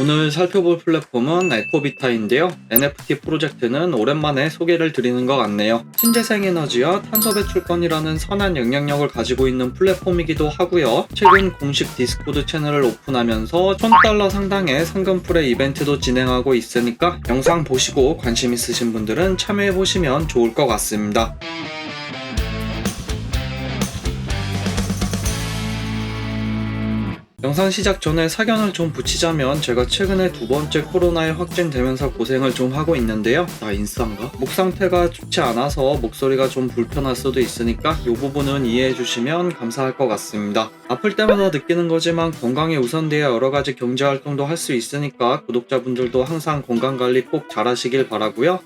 오늘 살펴볼 플랫폼은 에코비타인데요. NFT 프로젝트는 오랜만에 소개를 드리는 것 같네요. 신재생 에너지와 탄소 배출권이라는 선한 영향력을 가지고 있는 플랫폼이기도 하고요. 최근 공식 디스코드 채널을 오픈하면서 1000달러 상당의 상금 풀의 이벤트도 진행하고 있으니까 영상 보시고 관심 있으신 분들은 참여해 보시면 좋을 것 같습니다. 영상 시작 전에 사견을 좀 붙이자면 제가 최근에 두 번째 코로나에 확진되면서 고생을 좀 하고 있는데요. 나 인싸인가? 목 상태가 좋지 않아서 목소리가 좀 불편할 수도 있으니까 이 부분은 이해해 주시면 감사할 것 같습니다. 아플 때마다 느끼는 거지만 건강이 우선돼야 여러 가지 경제 활동도 할 수 있으니까 구독자분들도 항상 건강 관리 꼭 잘하시길 바라고요.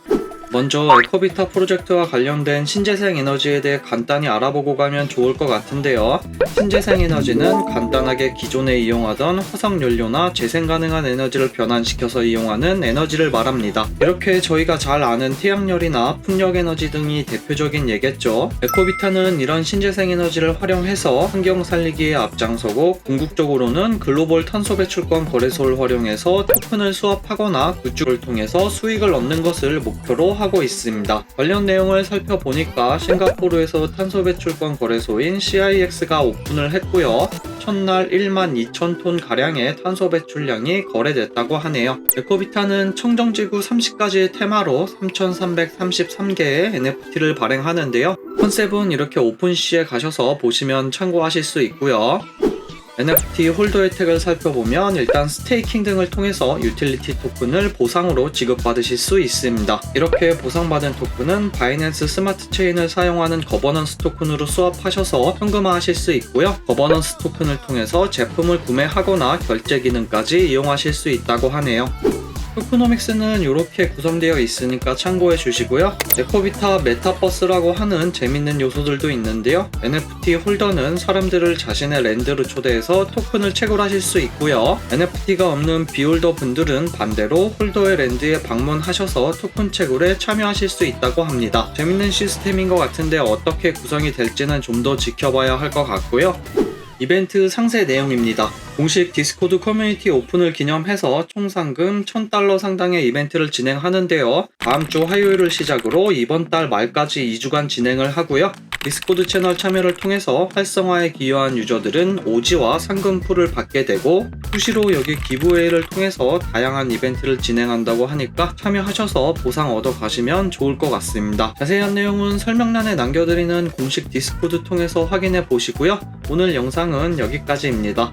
먼저 에코비타 프로젝트와 관련된 신재생 에너지에 대해 간단히 알아보고 가면 좋을 것 같은데요. 신재생 에너지는 간단하게 기존에 이용하던 화석 연료나 재생 가능한 에너지를 변환시켜서 이용하는 에너지를 말합니다. 이렇게 저희가 잘 아는 태양열이나 풍력 에너지 등이 대표적인 예겠죠. 에코비타는 이런 신재생 에너지를 활용해서 환경 살리기에 앞장서고 궁극적으로는 글로벌 탄소 배출권 거래소를 활용해서 토큰을 수합하거나 굿즈를 통해서 수익을 얻는 것을 목표로 하고 있습니다. 관련 내용을 살펴보니까 싱가포르에서 탄소 배출권 거래소인 CIX가 오픈을 했고요. 첫날 1만 2천 톤 가량의 탄소 배출량이 거래됐다고 하네요. 에코비타는 청정지구 30가지의 테마로 3,333개의 NFT를 발행하는데요. 컨셉은 이렇게 오픈시에 가셔서 보시면 참고하실 수 있고요. NFT 홀더 혜택을 살펴보면 일단 스테이킹 등을 통해서 유틸리티 토큰을 보상으로 지급받으실 수 있습니다. 이렇게 보상받은 토큰은 바이낸스 스마트 체인을 사용하는 거버넌스 토큰으로 수합하셔서 현금화하실 수 있고요. 거버넌스 토큰을 통해서 제품을 구매하거나 결제 기능까지 이용하실 수 있다고 하네요. 토크노믹스는 이렇게 구성되어 있으니까 참고해 주시고요. 에코비타 메타버스라고 하는 재밌는 요소들도 있는데요. NFT 홀더는 사람들을 자신의 랜드로 초대해서 토큰을 채굴하실 수 있고요. NFT가 없는 비홀더 분들은 반대로 홀더의 랜드에 방문하셔서 토큰 채굴에 참여하실 수 있다고 합니다. 재밌는 시스템인 것 같은데 어떻게 구성이 될지는 좀 더 지켜봐야 할 것 같고요. 이벤트 상세 내용입니다. 공식 디스코드 커뮤니티 오픈을 기념해서 총 상금 1000달러 상당의 이벤트를 진행하는데요. 다음 주 화요일을 시작으로 이번 달 말까지 2주간 진행을 하고요. 디스코드 채널 참여를 통해서 활성화에 기여한 유저들은 오지와 상금풀을 받게 되고 수시로 여기 기부웨이를 통해서 다양한 이벤트를 진행한다고 하니까 참여하셔서 보상 얻어 가시면 좋을 것 같습니다. 자세한 내용은 설명란에 남겨드리는 공식 디스코드 통해서 확인해 보시고요. 오늘 영상은 여기까지입니다.